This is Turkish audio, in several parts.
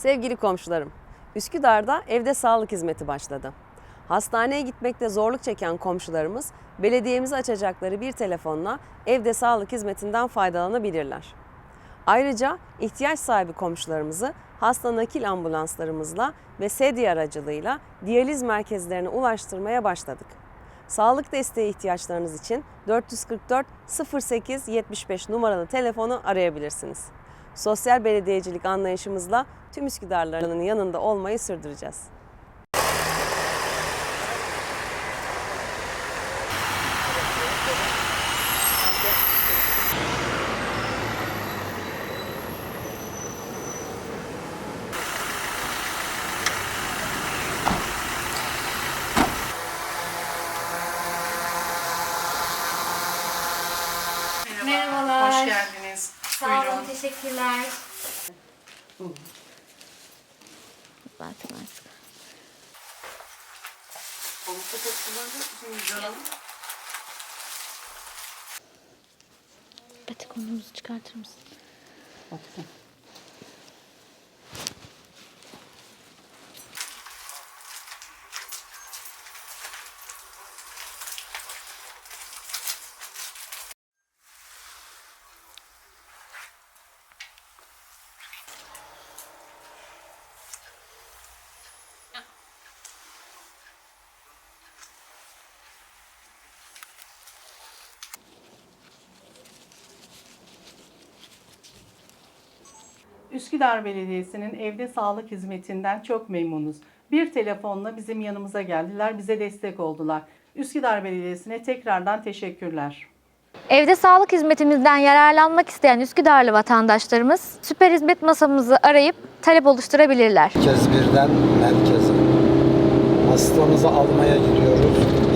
Sevgili komşularım, Üsküdar'da evde sağlık hizmeti başladı. Hastaneye gitmekte zorluk çeken komşularımız belediyemize açacakları bir telefonla evde sağlık hizmetinden faydalanabilirler. Ayrıca ihtiyaç sahibi komşularımızı hasta nakil ambulanslarımızla ve sedye aracılığıyla diyaliz merkezlerine ulaştırmaya başladık. Sağlık desteği ihtiyaçlarınız için 444 08 75 numaralı telefonu arayabilirsiniz. Sosyal belediyecilik anlayışımızla tüm Üsküdarlıların yanında olmayı sürdüreceğiz. Merhabalar. Hoş geldiniz. Sağ Buyurun. olun, teşekkürler. Zaten artık. Batik onumuzu çıkartır mısın? Üsküdar Belediyesi'nin evde sağlık hizmetinden çok memnunuz. Bir telefonla bizim yanımıza geldiler, bize destek oldular. Üsküdar Belediyesi'ne tekrardan teşekkürler. Evde sağlık hizmetimizden yararlanmak isteyen Üsküdarlı vatandaşlarımız süper hizmet masamızı arayıp talep oluşturabilirler. Merkez birden merkeze. Hastamızı almaya gidiyoruz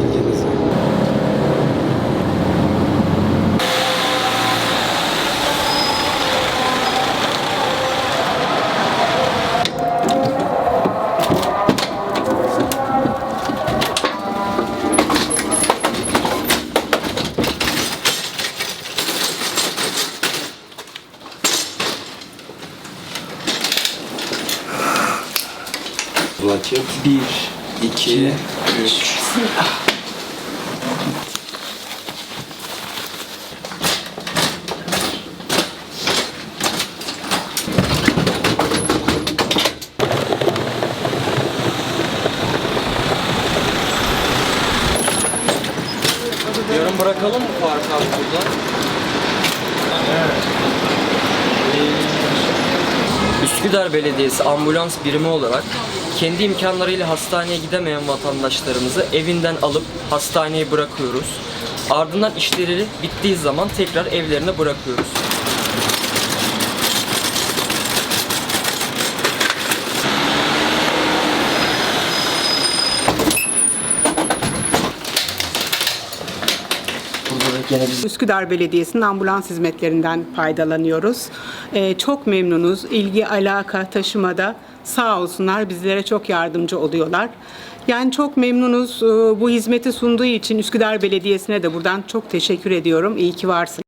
Vakit 1, 2, 3. Yarın bırakalım mı Faruk abi burada? Üsküdar Belediyesi ambulans birimi olarak kendi imkanlarıyla hastaneye gidemeyen vatandaşlarımızı evinden alıp hastaneye bırakıyoruz. Ardından işleri bittiği zaman tekrar evlerine bırakıyoruz. Da gene biz Üsküdar Belediyesi'nin ambulans hizmetlerinden faydalanıyoruz. Ee, çok memnunuz. İlgi, alaka, taşımada sağ olsunlar bizlere çok yardımcı oluyorlar. Yani çok memnunuz. Ee, Bu hizmeti sunduğu için Üsküdar Belediyesi'ne de buradan çok teşekkür ediyorum. İyi ki varsın.